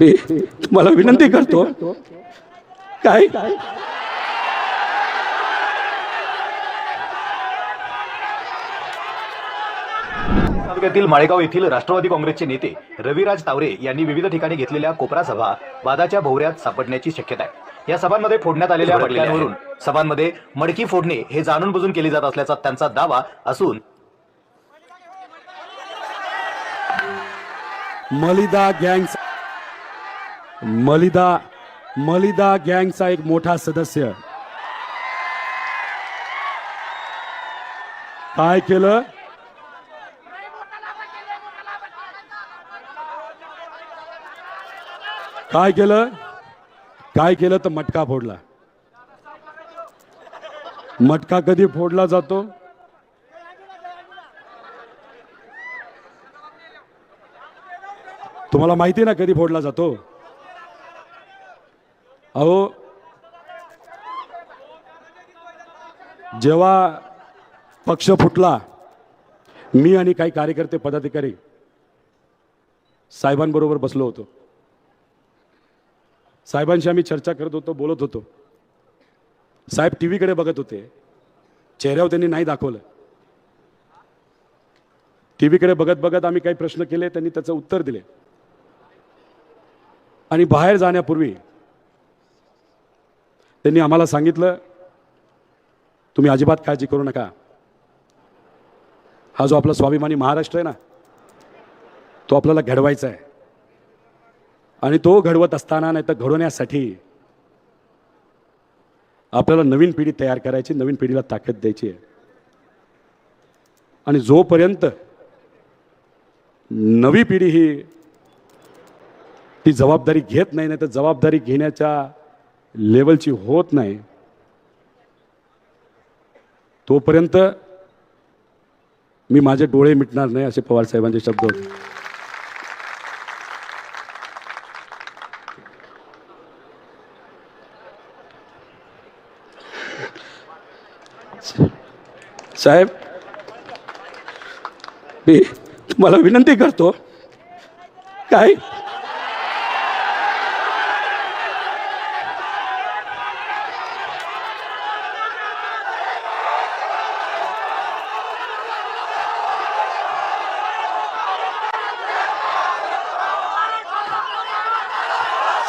मी तुम्हाला विनंती करतो. काय? तालुक्यातील माळेगाव येथील राष्ट्रवादी काँग्रेसचे नेते रविराज तावरे यांनी विविध ठिकाणी घेतलेल्या कोपरा सभा वादाच्या भोवऱ्यात सापडण्याची शक्यता आहे. या सभांमध्ये फोडण्यात आलेल्या पडल्यावरून सभांमध्ये मडकी फोडणे हे जाणून बुजून केली जात असल्याचा त्यांचा दावा असून मलिदा गँग मलिदा मलिदा गँगचा एक मोठा सदस्य. काय केलं? काय केलं? काय केलं तर मटका फोडला. मटका कधी फोडला जातो? तुम्हाला माहिती आहे ना कधी फोडला जातो? अहो जेव्हा पक्ष फुटला मी आणि काही कार्यकर्ते पदाधिकारी साहेबांबरोबर बसलो होतो. साहेबांशी आम्ही चर्चा करत होतो बोलत होतो. साहेब टी व्हीकडे बघत होते. चेहऱ्यावर त्यांनी नाही दाखवलं. टी व्हीकडे बघत बघत आम्ही काही प्रश्न केले त्यांनी त्याचं उत्तर दिले. आणि बाहेर जाण्यापूर्वी त्यांनी आम्हाला सांगितलं तुम्ही अजिबात काळजी करू नका. हा जो आपला स्वाभिमानी महाराष्ट्र आहे ना तो आपल्याला घडवायचा आहे. आणि तो घडवत असताना नाही तर घडवण्यासाठी आपल्याला नवीन पिढी तयार करायची नवीन पिढीला ताकद द्यायची आहे. आणि जोपर्यंत नवी पिढी ही ती जबाबदारी घेत नाही नाही तर जबाबदारी घेण्याच्या लेवलची होत नाही तोपर्यंत मी माझे डोळे मिटणार नाही असे पवार साहेबांचे शब्द होते. साहेब मी तुम्हाला विनंती करतो काय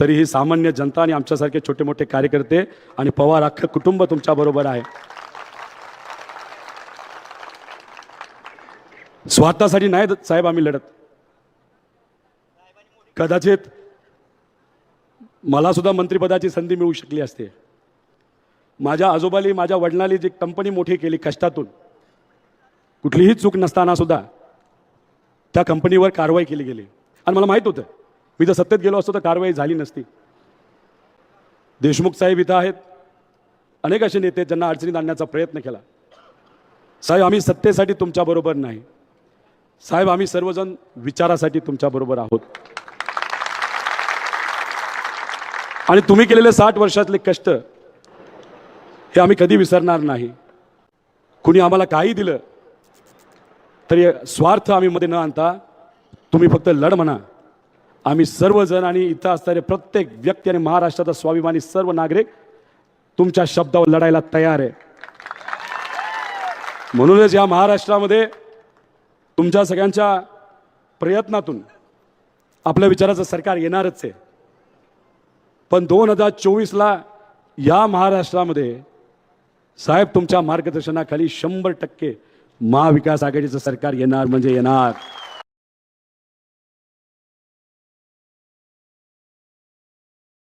तरी ही सामान्य जनता आणि आमच्यासारखे छोटे मोठे कार्यकर्ते आणि पवार अख्खं कुटुंब तुमच्याबरोबर आहे. स्वार्थासाठी नाही द- साहेब आम्ही लढत. कदाचित मला सुद्धा मंत्रिपदाची संधी मिळू शकली असते. माझ्या आजोबाली माझ्या वडिलांनी जी कंपनी मोठी केली कष्टातून कुठलीही चूक नसताना सुद्धा त्या कंपनीवर कारवाई केली गेली. आणि मला माहीत होतं मी जर सत्तेत गेलो असतो तर कारवाई झाली नसती. देशमुख साहेब इथं आहेत. अनेक असे नेते ज्यांना अडचणीत आणण्याचा प्रयत्न केला. साहेब आम्ही सत्तेसाठी तुमच्याबरोबर नाही. साहेब आम्ही सर्वजण विचारासाठी तुमच्याबरोबर आहोत. आणि तुम्ही केलेले साठ वर्षातले कष्ट हे आम्ही कधी विसरणार नाही. कुणी आम्हाला काही दिलं तरी स्वार्थ आम्ही मध्ये न आणता तुम्ही फक्त लढ म्हणा. आम्ही सर्वजण आणि इथं असणारे प्रत्येक व्यक्ती आणि महाराष्ट्राचा स्वाभिमानी सर्व नागरिक तुमच्या शब्दावर लढायला तयार आहे. म्हणूनच या महाराष्ट्रामध्ये तुमच्या सगळ्यांच्या प्रयत्नातून आपल्या विचाराचं सरकार येणारच आहे. पण दोन हजार चोवीसला या महाराष्ट्रामध्ये साहेब तुमच्या मार्गदर्शनाखाली शंभर टक्के महाविकास आघाडीचं सरकार येणार म्हणजे येणार.